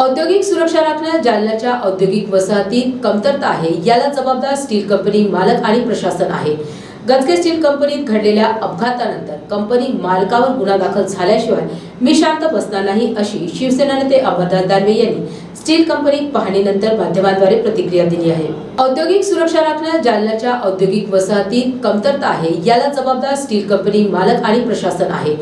औद्योगिक सुरक्षा राखण्यात जालन्याच्या औद्योगिक वसाहतीत कमतरता आहे. याला जबाबदार स्टील कंपनी मालक आणि प्रशासन आहे. गजगे स्टील कंपनीत घडलेल्या अपघातानंतर कंपनी मालकावर गुन्हा दाखल झाल्याशिवाय मी शांत बसणार नाही अशी शिवसेना नेते अमरदास दानवे यांनी स्टील कंपनी पाहणीनंतर माध्यमांद्वारे प्रतिक्रिया दिली आहे. औद्योगिक सुरक्षा राखण्यात जालन्याच्या औद्योगिक वसाहतीत कमतरता आहे. याला जबाबदार स्टील कंपनी मालक आणि प्रशासन आहे.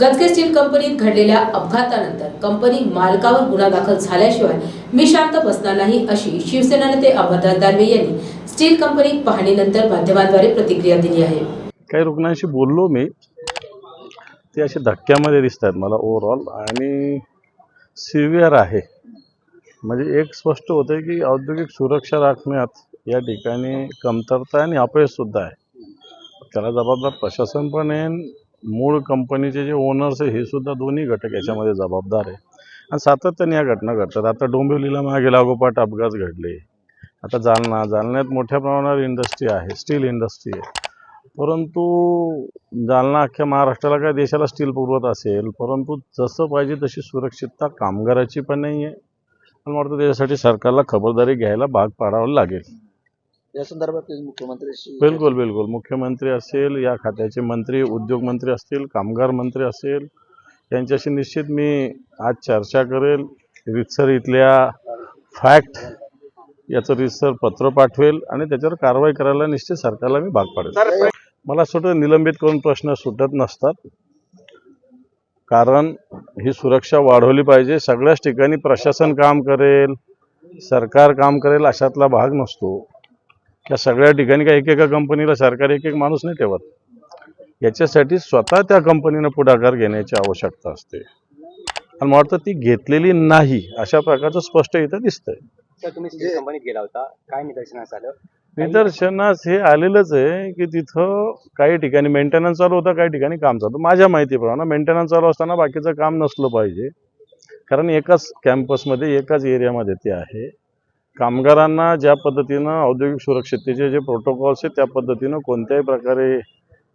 गजगे स्टील कंपनीत घडलेल्या अपघातानंतर कंपनी मालकावर गुन्हा दाखल झाल्याशिवाय मी शांत बसणार नाही अशी शिवसेना नेते अमरदास दानवे यांनी स्टील कंपनी पाहणीनंतर माध्यमांद्वारे प्रतिक्रिया दिली आहे. काही रुग्णांशी बोललो मी. ते असे धक्क्यामध्ये दिसत आहेत मला ओव्हरऑल आणि सिव्हिअर आहे. म्हणजे एक स्पष्ट होतं की औद्योगिक सुरक्षा राखण्यात या ठिकाणी कमतरता आणि अपयशसुद्धा आहे. त्याला जबाबदार प्रशासन पण आहे. मूळ कंपनीचे जे ओनर्स आहे हे सुद्धा दोन्ही घटक याच्यामध्ये जबाबदार आहे. आणि सातत्याने या घटना घडतात. आता डोंबिवलीला मागे लागोपाठ अपघात घडले. आता जालना जालन्यात मोठ्या प्रमाणावर इंडस्ट्री आहे स्टील इंडस्ट्री आहे. परंतु जालना अख्ख्या महाराष्ट्राला काय देशाला स्टील पुरवत असेल परंतु जसं पाहिजे तशी सुरक्षितता कामगाराची पण नाही आहे मला वाटतं त्याच्यासाठी सरकारला खबरदारी घ्यायला भाग पाडावं लागेल. या संदर्भात मुख्यमंत्र्यांशी बिलकुल बिलकुल. मुख्यमंत्री असेल या खात्याचे मंत्री उद्योग मंत्री असतील कामगार मंत्री असेल यांच्याशी निश्चित मी आज चर्चा करेल. रितसर इथल्या फॅक्ट याचं रितसर पत्र पाठवेल आणि त्याच्यावर कारवाई करायला निश्चित सरकारला मी भाग पाडेल. मला असं वाटतं निलंबित करून प्रश्न सुटत नसतात. कारण ही सुरक्षा वाढवली पाहिजे. सगळ्याच ठिकाणी प्रशासन काम करेल सरकार काम करेल अशातला भाग नसतो. या सगळ्या ठिकाणी काय एकेका कंपनीला सरकार एक एक माणूस नाही ठेवत. याच्यासाठी स्वतः त्या कंपनीनं पुढाकार घेण्याची आवश्यकता असते. आणि मला वाटतं ती घेतलेली नाही अशा प्रकारचं स्पष्ट इथं दिसतंय. सर तुम्ही स्टील कंपनीत गेला होता. काय निदर्शनास हे आलेलंच आहे की तिथं काही ठिकाणी मेंटेनन्स चालू होतं काही ठिकाणी काम चालू. माझ्या माहितीप्रमाणे मेंटेनन्स चालू असताना बाकीचं काम नसलं पाहिजे. कारण एकाच कॅम्पसमध्ये एकाच एरियामध्ये ते आहे. कामगारांना ज्या पद्धतीनं औद्योगिक सुरक्षिततेचे जे प्रोटोकॉल्स आहेत त्या पद्धतीनं कोणत्याही प्रकारे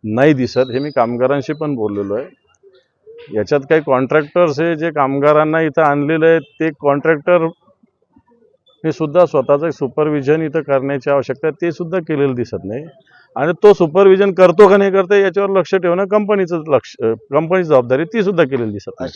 नाही दिसत हे मी कामगारांशी पण बोललेलो आहे. याच्यात काही कॉन्ट्रॅक्टर्स आहे जे कामगारांना इथं आणलेलं आहे ते कॉन्ट्रॅक्टर हे सुद्धा स्वतःचं सुपरविजन इथं करण्याची आवश्यकता आहे ते सुद्धा केलेलं दिसत नाही. आणि तो सुपरविजन करतो का नाही करतो याच्यावर लक्ष ठेवणं कंपनीचं लक्ष कंपनीची जबाबदारी ती सुद्धा केलेली दिसत नाही.